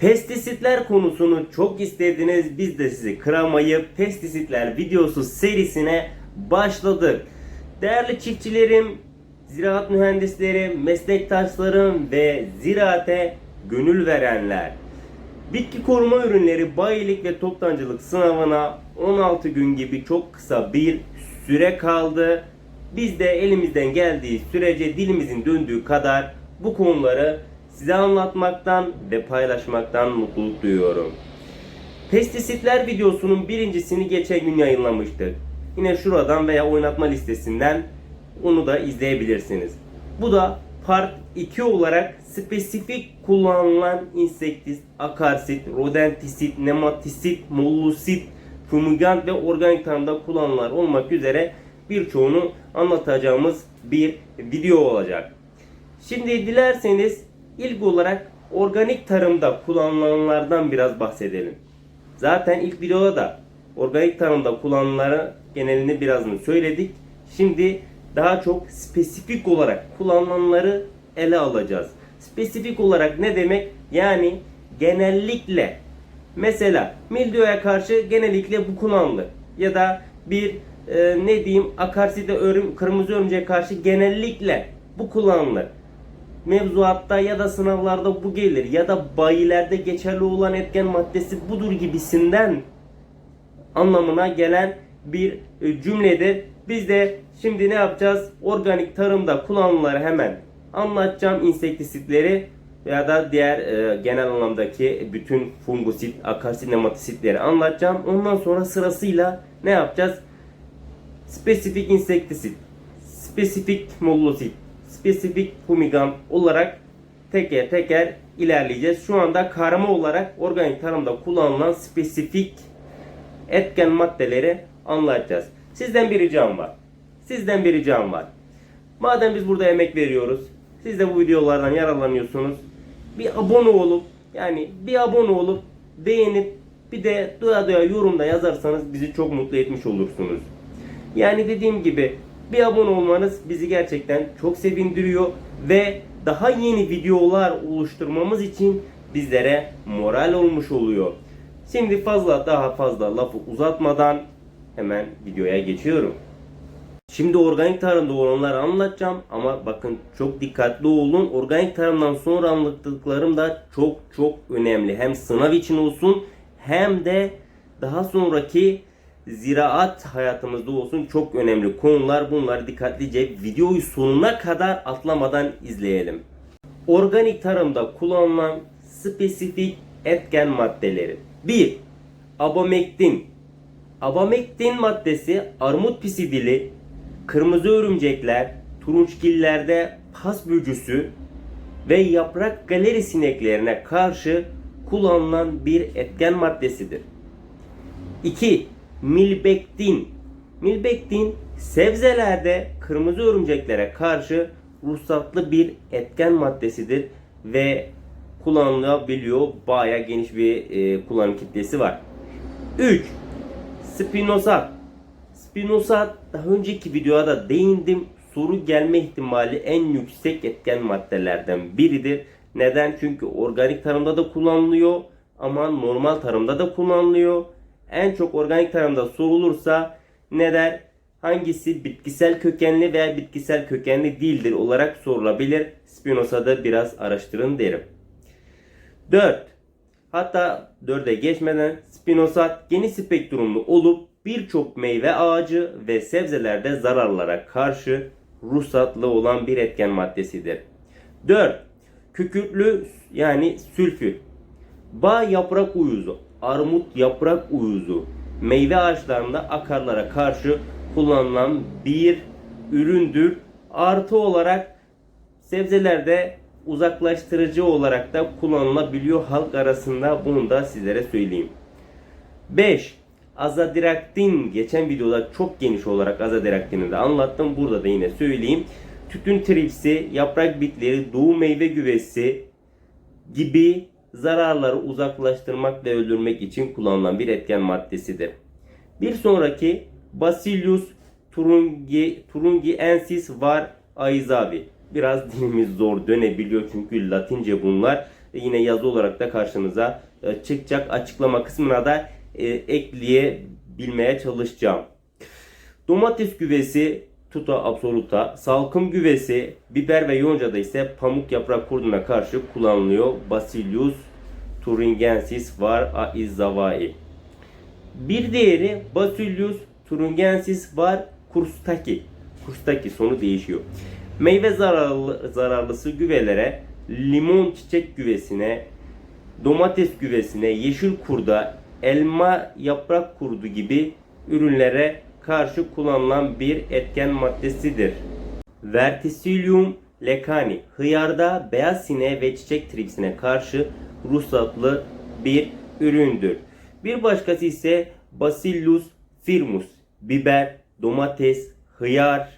Pestisitler konusunu çok istediniz. Biz de sizi kıramayıp pestisitler videosu serisine başladık. Değerli çiftçilerim, ziraat mühendisleri, meslektaşlarım ve ziraate gönül verenler. Bitki koruma ürünleri bayilik ve toptancılık sınavına 16 gün gibi çok kısa bir süre kaldı. Biz de elimizden geldiği sürece dilimizin döndüğü kadar bu konuları size anlatmaktan ve paylaşmaktan mutluluk duyuyorum. Pestisitler videosunun birincisini geçen gün yayınlamıştık. Yine şuradan veya oynatma listesinden onu da izleyebilirsiniz. Bu da part 2 olarak spesifik kullanılan insektisit, akarsit, rodentisit, nematisit, mollusit, fumigant ve organik tarımda kullanılan olmak üzere birçoğunu anlatacağımız bir video olacak. Şimdi dilerseniz ilk olarak organik tarımda kullanılanlardan biraz bahsedelim. Zaten ilk videoda da organik tarımda kullanılanları genelini birazını söyledik. Şimdi daha çok spesifik olarak kullanılanları ele alacağız. Spesifik olarak ne demek? Yani genellikle mesela mildiyoya karşı genellikle bu kullanılır. Ya da bir e, ne diyeyim akarside örüm, kırmızı örümceğe karşı genellikle bu kullanılır mevzuatta ya da sınavlarda bu gelir ya da bayilerde geçerli olan etken maddesi budur gibisinden anlamına gelen bir e, cümledir. Biz de şimdi ne yapacağız? Organik tarımda kullanımları hemen anlatacağım. insektisitleri ya da diğer e, genel anlamdaki bütün fungusit, akarsit, nematisitleri anlatacağım. Ondan sonra sırasıyla ne yapacağız? Spesifik insektisit, spesifik mollusit, spesifik fumigant olarak teker teker ilerleyeceğiz. Şu anda karma olarak organik tarımda kullanılan spesifik etken maddeleri anlatacağız. Sizden bir ricam var. Sizden bir ricam var. Madem biz burada emek veriyoruz, siz de bu videolardan yararlanıyorsunuz. Bir abone olup yani bir abone olup beğenip bir de doya doya yorumda yazarsanız bizi çok mutlu etmiş olursunuz. Yani dediğim gibi bir abone olmanız bizi gerçekten çok sevindiriyor ve daha yeni videolar oluşturmamız için bizlere moral olmuş oluyor. Şimdi fazla daha fazla lafı uzatmadan hemen videoya geçiyorum. Şimdi organik tarımda olanları anlatacağım ama bakın çok dikkatli olun. Organik tarımdan sonra anlattıklarım da çok çok önemli. Hem sınav için olsun hem de daha sonraki ziraat hayatımızda olsun çok önemli konular. Bunları dikkatlice videoyu sonuna kadar atlamadan izleyelim. Organik tarımda kullanılan spesifik etken maddeleri. 1. Abamektin. Abamektin maddesi armut pisidili, kırmızı örümcekler, turunçgillerde pas böcüsü ve yaprak galeri sineklerine karşı kullanılan bir etken maddesidir. 2. Milbektin. Milbektin sebzelerde kırmızı örümceklere karşı ruhsatlı bir etken maddesidir ve kullanılabiliyor. Baya geniş bir e, kullanım kitlesi var. 3. Spinosat. Spinosat daha önceki videoda değindim. Soru gelme ihtimali en yüksek etken maddelerden biridir. Neden? Çünkü organik tarımda da kullanılıyor ama normal tarımda da kullanılıyor. En çok organik tarımda sorulursa ne der? Hangisi bitkisel kökenli veya bitkisel kökenli değildir olarak sorulabilir. Spinosa'da biraz araştırın derim. 4. Hatta 4'e geçmeden spinosat geniş spektrumlu olup birçok meyve ağacı ve sebzelerde zararlara karşı ruhsatlı olan bir etken maddesidir. 4. Kükürtlü yani sülfür. Bağ yaprak uyuzu, armut yaprak uyuzu, meyve ağaçlarında akarlara karşı kullanılan bir üründür. Artı olarak sebzelerde uzaklaştırıcı olarak da kullanılabiliyor halk arasında bunu da sizlere söyleyeyim. 5. Azadirachtin geçen videoda çok geniş olarak azadiraktin'i de anlattım. Burada da yine söyleyeyim. Tütün tripsi, yaprak bitleri, doğu meyve güvesi gibi zararları uzaklaştırmak ve öldürmek için kullanılan bir etken maddesidir. Bir sonraki Bacillus turungi, turungiensis var aizavi. Biraz dilimiz zor dönebiliyor çünkü Latince bunlar. yine yazı olarak da karşınıza e, çıkacak. Açıklama kısmına da e, ekleyebilmeye çalışacağım. Domates güvesi tuta absoluta, salkım güvesi, biber ve yoncada ise pamuk yaprak kurduna karşı kullanılıyor. Bacillus thuringiensis var aizzavai. Bir diğeri Bacillus thuringiensis var kurstaki. Kurstaki sonu değişiyor. Meyve zararlı, zararlısı güvelere, limon çiçek güvesine, domates güvesine, yeşil kurda, elma yaprak kurdu gibi ürünlere karşı kullanılan bir etken maddesidir. Verticillium lecani hıyarda beyaz sineğe ve çiçek tripsine karşı ruhsatlı bir üründür. Bir başkası ise Bacillus firmus biber, domates, hıyar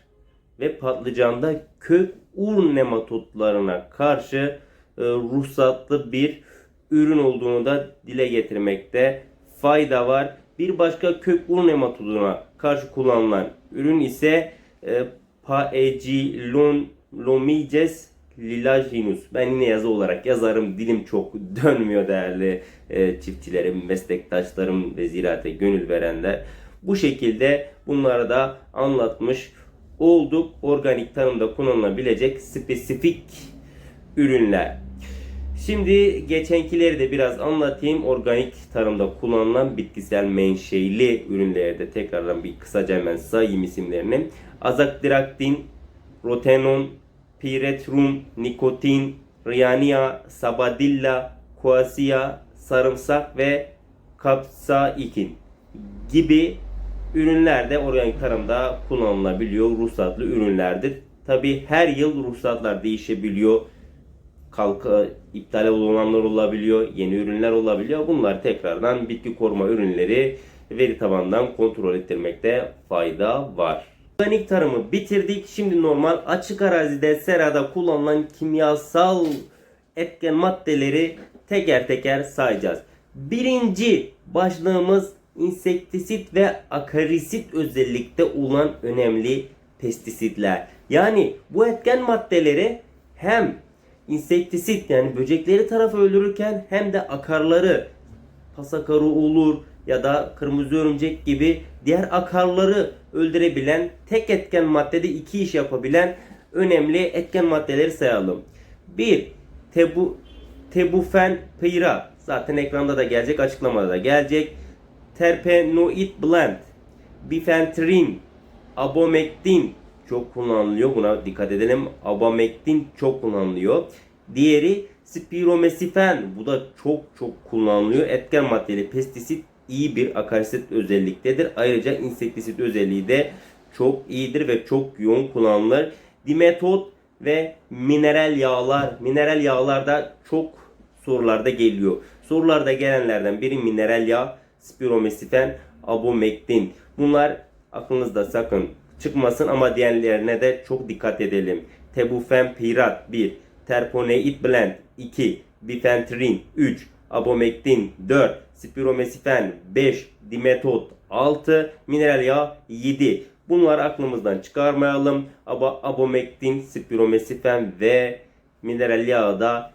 ve patlıcanda kök ur nematodlarına karşı e, ruhsatlı bir ürün olduğunu da dile getirmekte fayda var. Bir başka kök ur nematoduna karşı kullanılan ürün ise e, Paegilomices lilaginus. Ben yine yazı olarak yazarım. Dilim çok dönmüyor değerli e, çiftçilerim, meslektaşlarım ve ziraate gönül verenler. Bu şekilde bunları da anlatmış olduk. Organik tarımda kullanılabilecek spesifik ürünler. Şimdi geçenkileri de biraz anlatayım. Organik tarımda kullanılan bitkisel menşeili ürünleri de tekrardan bir kısaca hemen sayayım isimlerini. Azakdiraktin, rotenon, piretrum, nikotin, riyania, sabadilla, koasia, sarımsak ve kapsaikin gibi ürünler de organik tarımda kullanılabiliyor. Ruhsatlı ürünlerdir. Tabi her yıl ruhsatlar değişebiliyor. Kalka iptal olanlar olabiliyor. Yeni ürünler olabiliyor. Bunlar tekrardan bitki koruma ürünleri veri tabanından kontrol ettirmekte fayda var. Organik tarımı bitirdik. Şimdi normal açık arazide serada kullanılan kimyasal etken maddeleri teker teker sayacağız. Birinci başlığımız insektisit ve akarisit özellikte olan önemli pestisitler. Yani bu etken maddeleri hem insektisit yani böcekleri tarafı öldürürken hem de akarları pasakarı olur ya da kırmızı örümcek gibi diğer akarları öldürebilen tek etken maddede iki iş yapabilen önemli etken maddeleri sayalım. 1. Tebu, tebufen pıyra zaten ekranda da gelecek açıklamada da gelecek. Terpenoid blend, bifentrin, abomektin çok kullanılıyor. Buna dikkat edelim. Abamektin çok kullanılıyor. Diğeri spiromesifen. Bu da çok çok kullanılıyor. Etken maddeli pestisit iyi bir akarisit özelliktedir. Ayrıca insektisit özelliği de çok iyidir ve çok yoğun kullanılır. Dimetot ve mineral yağlar. Mineral yağlar da çok sorularda geliyor. Sorularda gelenlerden biri mineral yağ, spiromesifen, abomektin. Bunlar aklınızda sakın çıkmasın ama diğerlerine de çok dikkat edelim. Tebufen pirat 1, terponeid blend 2, bifentrin 3, abomektin 4, spiromesifen 5, dimetot 6, mineral yağ 7. Bunları aklımızdan çıkarmayalım. Ama abomektin, spiromesifen ve mineral yağı da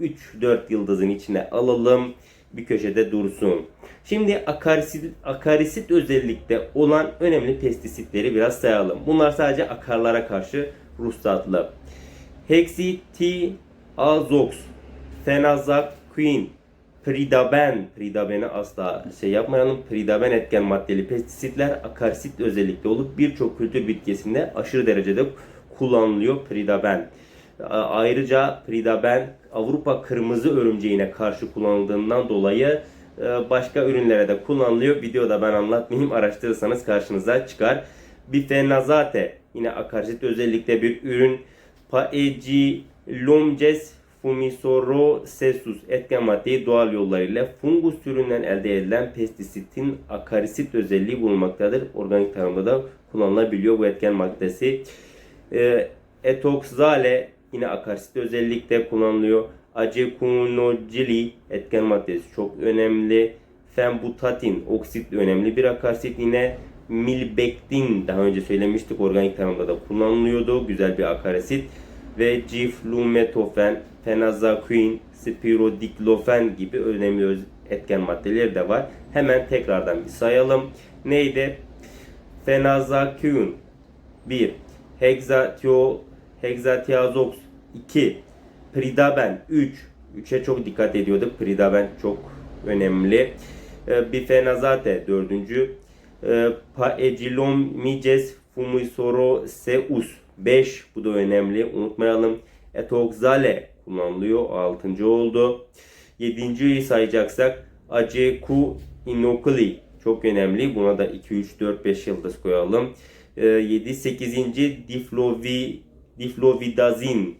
3-4 yıldızın içine alalım. Bir köşede dursun. Şimdi akarisit, akarisit özellikte olan önemli pestisitleri biraz sayalım. Bunlar sadece akarlara karşı ruhsatlı. Hexitiazox, Fenazaquin, Pridaben, Pridaben'i asla şey yapmayalım. Pridaben etken maddeli pestisitler akarisit özellikle olup birçok kültür bitkisinde aşırı derecede kullanılıyor Pridaben. Ayrıca Pridaben Avrupa kırmızı örümceğine karşı kullanıldığından dolayı e, başka ürünlere de kullanılıyor. Videoda ben anlatmayayım. Araştırırsanız karşınıza çıkar. Bifenazate yine akarisit özellikle bir ürün. Paegilomces fumicorosesus etken maddeyi doğal yollarıyla fungus türünden elde edilen pestisitin akarisit özelliği bulunmaktadır. Organik tarımda da kullanılabiliyor bu etken maddesi. E, etoxale yine akarisit özellikle kullanılıyor. Acekunogili etken maddesi çok önemli. Fenbutatin oksit önemli bir akarisit yine milbektin daha önce söylemiştik organik tarımda da kullanılıyordu. Güzel bir akarisit. ve Giflumetofen, Fenazaquin, Spirodiklofen gibi önemli etken maddeleri de var. Hemen tekrardan bir sayalım. Neydi? Fenazaquin 1, Hexatio, Hexatiazox 2, Pridaben 3. 3'e çok dikkat ediyorduk. Pridaben çok önemli. Ee, Bifenazate 4. Ee, Paegilomices fumisoroseus 5. Bu da önemli. Unutmayalım. Etoxale kullanılıyor. 6. oldu. 7.yi sayacaksak Acecu inoculi çok önemli. Buna da 2, 3, 4, 5 yıldız koyalım. Ee, 7, 8. Diflovi, Diflovidazin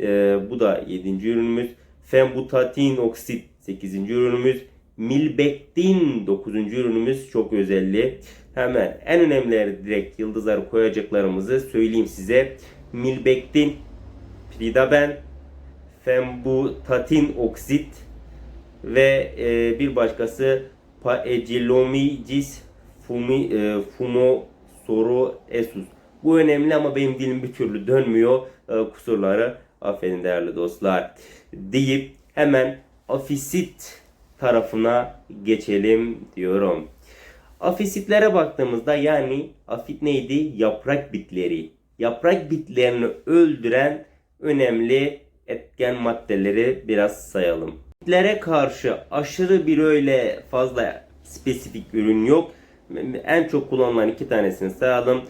ee, bu da 7. ürünümüz. Fenbutatin oksit 8. ürünümüz. Milbektin 9. ürünümüz çok özelli. Hemen en önemlileri direkt yıldızları koyacaklarımızı söyleyeyim size. Milbektin, Pridaben, Fenbutatin oksit ve e, bir başkası Paegilomicis fumi, e, fumosoroesus. Bu önemli ama benim dilim bir türlü dönmüyor. E, kusurları affedin değerli dostlar. Deyip hemen afisit tarafına geçelim diyorum. Afisitlere baktığımızda yani afit neydi? Yaprak bitleri. Yaprak bitlerini öldüren önemli etken maddeleri biraz sayalım. Bitlere karşı aşırı bir öyle fazla spesifik ürün yok. En çok kullanılan iki tanesini sayalım.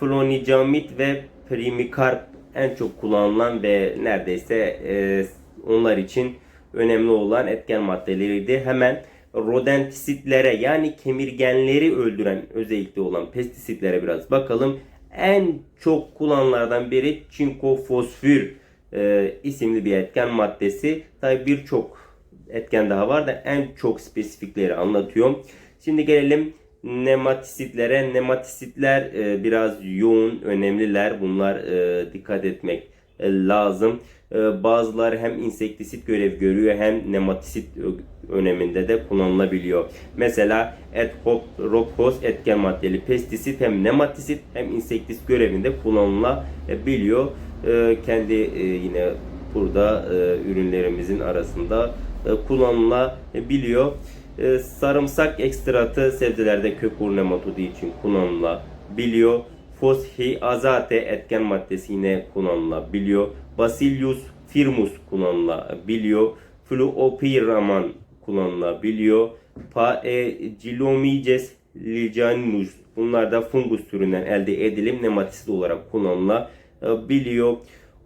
Flonicamid ve Primicarp en çok kullanılan ve neredeyse e, onlar için önemli olan etken maddeleriydi. Hemen rodentisitlere yani kemirgenleri öldüren özellikle olan pestisitlere biraz bakalım. En çok kullanılardan biri çinko fosfür e, isimli bir etken maddesi. Tabi birçok etken daha var da en çok spesifikleri anlatıyorum. Şimdi gelelim nematisitlere. Nematisitler e, biraz yoğun, önemliler. Bunlar e, dikkat etmek e, lazım. E, bazıları hem insektisit görev görüyor hem nematisit ö- öneminde de kullanılabiliyor. Mesela Ethopropos etken maddeli pestisit hem nematisit hem insektisit görevinde kullanılabiliyor. E, kendi e, yine burada e, ürünlerimizin arasında e, kullanılabiliyor. E, sarımsak ekstratı sebzelerde kök nematodu için kullanılabiliyor. Foshiazate etken maddesi yine kullanılabiliyor. Bacillus firmus kullanılabiliyor. Fluopiraman kullanılabiliyor. Paegilomices ligianus bunlar da fungus türünden elde edilim nematisit olarak kullanılabiliyor.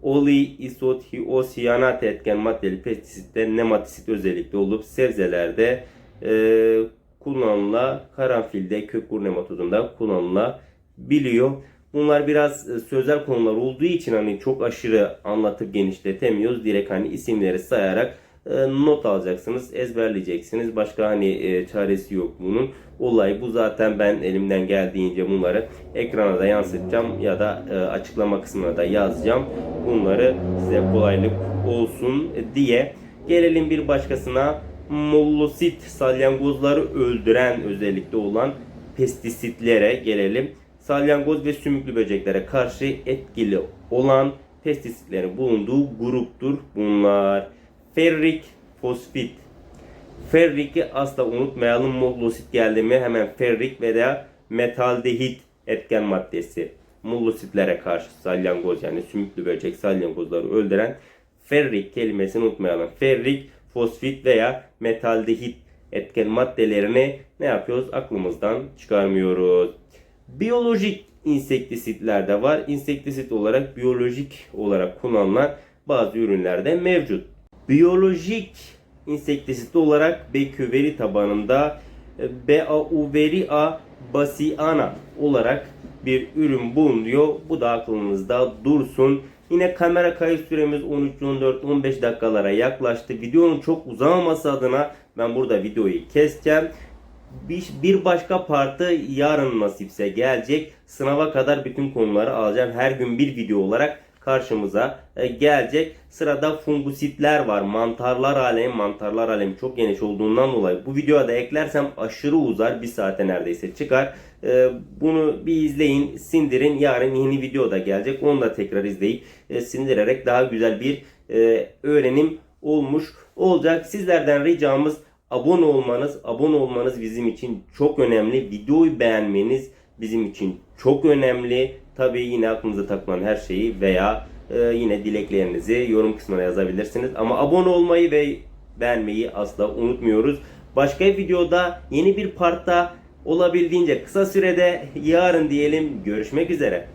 Oliisothiosianat etken maddeli pestisitler nematisit özellikle olup sebzelerde e, kullanıla karanfilde kökür nematodunda kullanılabiliyor. Bunlar biraz e, sözel konular olduğu için hani çok aşırı anlatıp genişletemiyoruz. Direkt hani isimleri sayarak e, not alacaksınız, ezberleyeceksiniz. Başka hani e, çaresi yok bunun. Olay bu zaten ben elimden geldiğince bunları ekrana da yansıtacağım ya da açıklama kısmına da yazacağım. Bunları size kolaylık olsun diye. Gelelim bir başkasına mollusit salyangozları öldüren özellikle olan pestisitlere gelelim. Salyangoz ve sümüklü böceklere karşı etkili olan pestisitlerin bulunduğu gruptur bunlar. Ferrik fosfit. Ferrik'i asla unutmayalım. Mollusit geldi mi hemen ferrik veya metaldehit etken maddesi. Mollositlere karşı salyangoz yani sümüklü böcek salyangozları öldüren ferrik kelimesini unutmayalım. Ferrik, fosfit veya metaldehit etken maddelerini ne yapıyoruz? Aklımızdan çıkarmıyoruz. Biyolojik insektisitler de var. İnsektisit olarak biyolojik olarak kullanılan bazı ürünlerde mevcut. Biyolojik insektisit olarak Becuveri tabanında e, Beauveria bassiana olarak bir ürün bulunuyor. Bu da aklınızda dursun. Yine kamera kayıt süremiz 13, 14, 15 dakikalara yaklaştı. Videonun çok uzamaması adına ben burada videoyu keseceğim. Bir, başka partı yarın nasipse gelecek. Sınava kadar bütün konuları alacağım. Her gün bir video olarak karşımıza e, gelecek. Sırada fungusitler var. Mantarlar alemi, mantarlar alemi çok geniş olduğundan dolayı bu videoya da eklersem aşırı uzar. Bir saate neredeyse çıkar. E, Bunu bir izleyin, sindirin. Yarın yeni video da gelecek. Onu da tekrar izleyip e, sindirerek daha güzel bir e, öğrenim olmuş olacak. Sizlerden ricamız abone olmanız. Abone olmanız bizim için çok önemli. Videoyu beğenmeniz bizim için çok önemli. Tabii yine aklınıza takılan her şeyi veya e, yine dileklerinizi yorum kısmına yazabilirsiniz. Ama abone olmayı ve beğenmeyi asla unutmuyoruz. Başka bir videoda yeni bir partta olabildiğince kısa sürede yarın diyelim görüşmek üzere.